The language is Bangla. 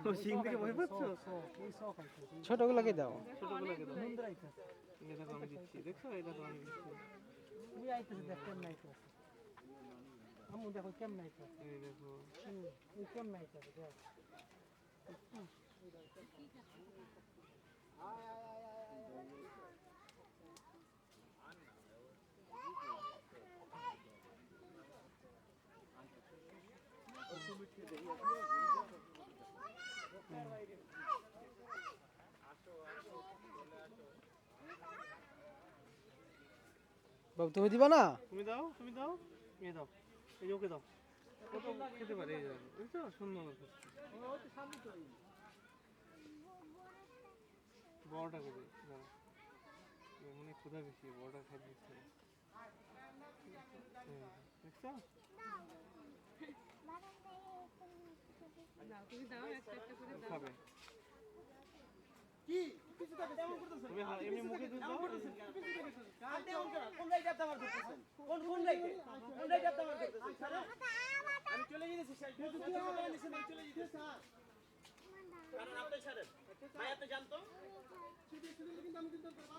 ও সিং থেকে ভয় পাচ্ছ ছোটগুলোকে দাও। ছোটগুলোকে দাও। এই দেখো আমি দিচ্ছি। দেখছ? দেখো আমি দিচ্ছি। আইতেছে দেখো কেমন এই দেখো। দেখ। বাবু, তুমি দিবা না? তুমি দাও তুমি দাও। এই দাও, এই ওকে দাও। কত খেতে পারে, এই বুঝছ সুন্দর বড়টা করে দাও মনে ক্ষুধা বেশি বড়টা খাই দিচ্ছে। দেখছ? খাবে। তুমি হা- এমনি মুখে দুধ দাও। আমি চলে যেতেছি স্যার। আমি চলে যেতেছি কারণ আপনি ছাড়েন। ভাই আপনি জানতো? পেন্সিল কিছু কি